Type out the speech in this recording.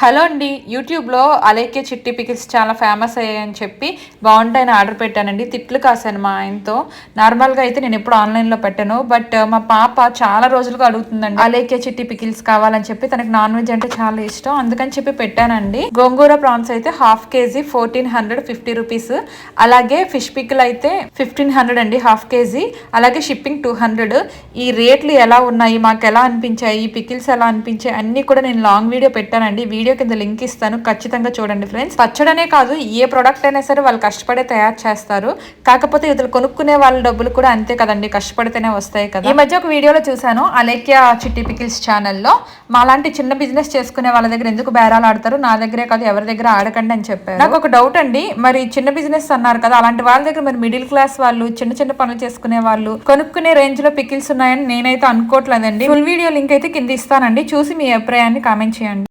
Hello అండి యూట్యూబ్లో అలేకే చిట్టి పికిల్స్ చాలా ఫేమస్ అయ్యాయని చెప్పి బాగుంటాయని ఆర్డర్ పెట్టానండి. తిట్లు కాశాను మా ఆయనతో. నార్మల్గా అయితే నేను ఎప్పుడు ఆన్లైన్లో పెట్టాను బట్ మా పాప చాలా రోజులుగా అడుగుతుందండి అలేకే చిట్టి పికిల్స్ కావాలని చెప్పి తనకి నాన్ వెజ్ అంటే చాలా ఇష్టం అందుకని చెప్పి పెట్టానండి. గోంగూర ప్రాన్స్ అయితే half K G fourteen hundred fifty rupees అలాగే ఫిష్ పికిల్ అయితే ఫిఫ్టీన్ హండ్రెడ్ అండి హాఫ్ కేజీ అలాగే షిప్పింగ్ టూ హండ్రెడ్. ఈ రేట్లు ఎలా ఉన్నాయి మాకు ఎలా అనిపించాయి ఈ పికిల్స్ ఎలా అనిపించాయి అన్ని కూడా నేను లాంగ్ వీడియో పెట్టానండి. వీడియో కింద లింక్ ఇస్తాను. ఖచ్చితంగా చూడండి ఫ్రెండ్స్. పచ్చడనే కాదు ఏ ప్రోడక్ట్ అయినా సరే వాళ్ళు కష్టపడే తయారు చేస్తారు. కాకపోతే ఇతరులు కొనుక్కునే వాళ్ళ డబ్బులు కూడా అంతే కదండి. కష్టపడితేనే వస్తాయి కదా. ఈ మధ్య ఒక వీడియోలో చూశాను అలేఖ్య చిట్టి పికిల్స్ ఛానల్లో. మాలాంటి చిన్న బిజినెస్ చేసుకునే వాళ్ళ దగ్గర ఎందుకు బేరాలు ఆడతారు? నా దగ్గరే కాదు ఎవరి దగ్గర ఆడకండి అని చెప్పారు. నాకు ఒక డౌట్ అండి. మరి చిన్న బిజినెస్ అన్నారు కదా అలాంటి వాళ్ళ దగ్గర మరి మిడిల్ క్లాస్ వాళ్ళు చిన్న చిన్న పనులు చేసుకునే వాళ్ళు కొనుక్కునే రేంజ్లో పికిల్స్ ఉన్నాయని నేనైతే అనుకోవట్లేదండి. ఫుల్ వీడియో లింక్ అయితే కింద ఇస్తానండి. చూసి మీ అభిప్రాయాన్ని కామెంట్ చేయండి.